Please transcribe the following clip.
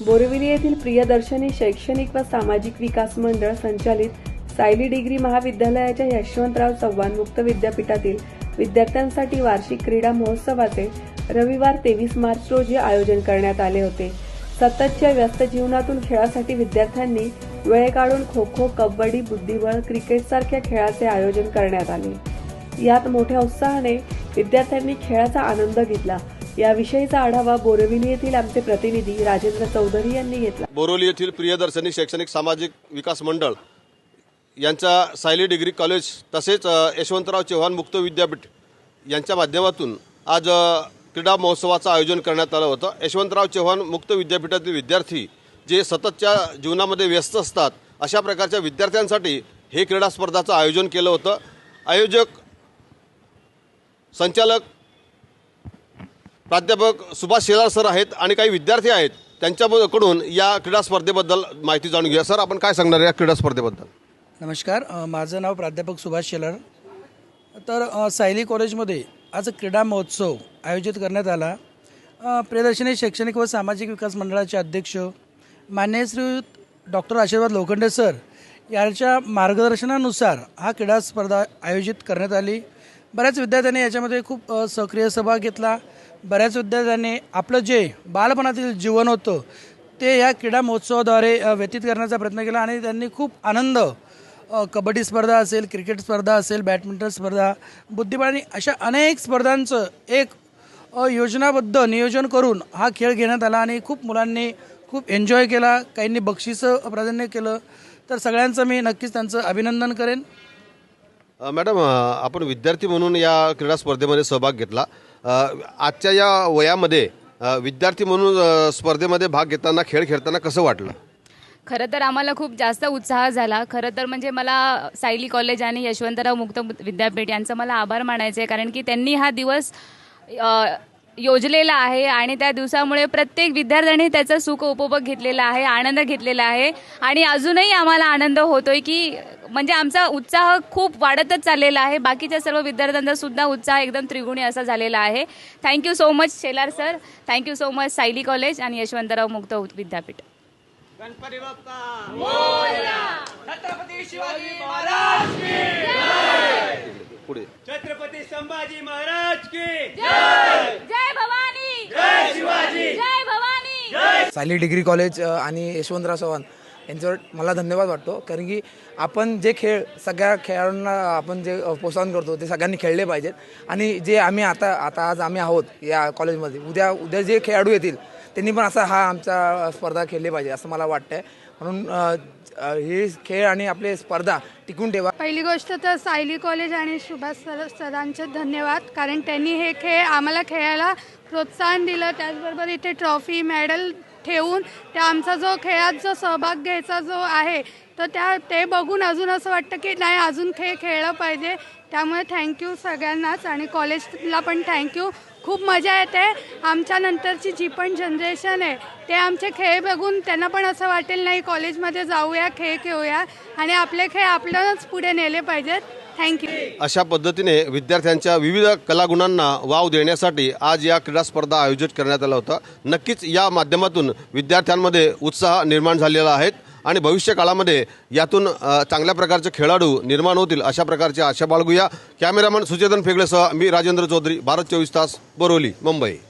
बोरिवली येथील प्रियदर्शनी शैक्षणिक व सामाजिक विकास मंडळ संचालित सायली डिग्री महाविद्यालयाच्या यशवंतराव चव्हाण मुक्त विद्यापीठातील विद्यार्थ्यांसाठी वार्षिक क्रीडा महोत्सवाचे रविवार तेवीस मार्च रोजी आयोजन करण्यात आले होते. सततच्या व्यस्त जीवनातून खेळासाठी विद्यार्थ्यांनी वेळ काढून खो खो कबड्डी बुद्धिबळ क्रिकेट सारख्या खेळाचे आयोजन करण्यात आले. यात मोठ्या उत्साहाने विद्यार्थ्यांनी खेळाचा आनंद घेतला. याविषयीचा आढावा बोरिवली येथील आमचे प्रतिनिधी राजेंद्र चौधरी यांनी घेतला. बोरोली येथील प्रियदर्शनी शैक्षणिक सामाजिक विकास मंडळ यांच्या सायली डिग्री कॉलेज तसेच यशवंतराव चव्हाण मुक्त विद्यापीठ यांच्या माध्यमातून आज क्रीडा महोत्सवाचं आयोजन करण्यात आलं होतं. यशवंतराव चव्हाण मुक्त विद्यापीठातील विद्यार्थी जे सततच्या जीवनामध्ये व्यस्त असतात अशा प्रकारच्या विद्यार्थ्यांसाठी हे क्रीडा स्पर्धाचं आयोजन केलं होतं. आयोजक संचालक प्राध्यापक सुभाष शेलार सर आहेत आणि काही विद्यार्थी आहेत त्यांच्याकडून या क्रीडा स्पर्धेबद्दल माहिती जाणून घेऊया. सर आपण काय सांगणार या क्रीडा स्पर्धेबद्दल? नमस्कार माझं नाव प्राध्यापक सुभाष शेलार. तर सायली कॉलेजमध्ये आज क्रीडा महोत्सव आयोजित करण्यात आला. प्रदर्शनी प्रियदर्शनी शैक्षणिक व सामाजिक विकास मंडळाचे अध्यक्ष मान्य श्री डॉक्टर आशीर्वाद लोखंडे सर यांच्या मार्गदर्शनानुसार हा क्रीडा स्पर्धा आयोजित करण्यात आली. बऱ्याच विद्यार्थ्यांनी याच्यामध्ये खूप सक्रिय सहभाग घेतला. बऱ्याच विद्यार्थ्यांनी आपलं जे बालपणातील जीवन होतं ते या क्रीडा महोत्सवाद्वारे व्यतीत करण्याचा प्रयत्न केला आणि त्यांनी खूप आनंद कबड्डी स्पर्धा असेल क्रिकेट स्पर्धा असेल बॅडमिंटन स्पर्धा बुद्धिबळानी अशा अनेक स्पर्धांचं एक योजनाबद्ध नियोजन करून हा खेळ घेण्यात आला आणि खूप मुलांनी खूप एन्जॉय केला. काहींनी बक्षिसं प्राधान्य केलं. तर सगळ्यांचं मी नक्कीच त्यांचं अभिनंदन करेन. मॅडम आपण विद्यार्थी म्हणून या क्रीडा स्पर्धेमध्ये सहभाग घेतला. आजच्या या वयामध्ये विद्यार्थी म्हणून स्पर्धेमध्ये भाग घेताना खेळ खेळताना कसं वाटलं? खरं तर आम्हाला खूप जास्त उत्साह झाला. खरं तर म्हणजे मला सायली कॉलेज आणि यशवंतराव मुक्त विद्यापीठ यांचं मला आभार मानायचे आहे. कारण की त्यांनी हा दिवस योजलेला आहे आणि त्या दिवसामुळे प्रत्येक विद्यार्थ्यांनी त्याचा सुख उपभोग घेतलेला आहे आनंद घेतलेला आहे. आणि अजूनही आम्हाला आनंद होतोय की म्हणजे आमचा उत्साह खूप वाढतच चाललेला आहे. बाकीच्या सर्व विद्यार्थ्यांचा सुद्धा उत्साह एकदम त्रिगुणी असा झालेला आहे. Thank you so much Shelar sir thank you so much Sayali college आणि यशवंतराव मुक्त विद्यापीठ. पुढे. छत्रपती संभाजी महाराज की जय. भवानी. जय शिवाजी. जय भवानी. सायली डिग्री कॉलेज आणि यशवंतराव चव्हाण. यांच्यावर मला धन्यवाद वाटतो. कारण की आपण जे खेळ सगळ्या खेळाडूंना आपण जे प्रोत्साहन करतो ते सगळ्यांनी खेळले पाहिजेत. आणि जे आम्ही आता आता आज आम्ही आहोत या कॉलेजमध्ये उद्या उद्या जे खेळाडू येतील त्यांनी पण असा हा आमचा स्पर्धा खेळली पाहिजे असं मला वाटतंय. म्हणून हे खेळ आणि आपले स्पर्धा टिकून ठेवा. पहिली गोष्ट तर सायली कॉलेज आणि सुभाष सर सरांचे धन्यवाद. कारण त्यांनी हे खेळ आम्हाला खेळायला प्रोत्साहन दिलं. त्याचबरोबर इथे ट्रॉफी मेडल ठेवून त्या आमचा जो खेळात जो सहभाग घ्यायचा जो आहे तर त्या ते बघून अजून असं वाटतं की नाही अजून खेळ खेळलं पाहिजे. त्यामुळे थँक्यू सगळ्यांनाच आणि कॉलेजला पण थँक्यू खूप मजा येते. आमच्या नंतरची जी पण जनरेशन आहे ते आमचे खेळ बघून त्यांना पण असं वाटेल नाही कॉलेजमध्ये जाऊया खेळ खेळूया. आणि आपले खेळ आपल्यालाच पुढे नेले पाहिजेत. थँक्यू अशा पद्धतीने विद्यार्थ्यांच्या विविध कलागुणांना वाव देण्यासाठी आज या क्रीडा स्पर्धा आयोजित करण्यात आला होता. नक्कीच या माध्यमातून विद्यार्थ्यांमध्ये उत्साह निर्माण झालेला आहे आणि भविष्य काळामध्ये यातून चांगल्या प्रकारचे खेळाडू निर्माण होतील अशा प्रकारची आशा बाळगूया. कॅमेरामन सुचेतन फेगळेसह मी राजेंद्र चौधरी भारत चोवीस तास बोरवली मुंबई.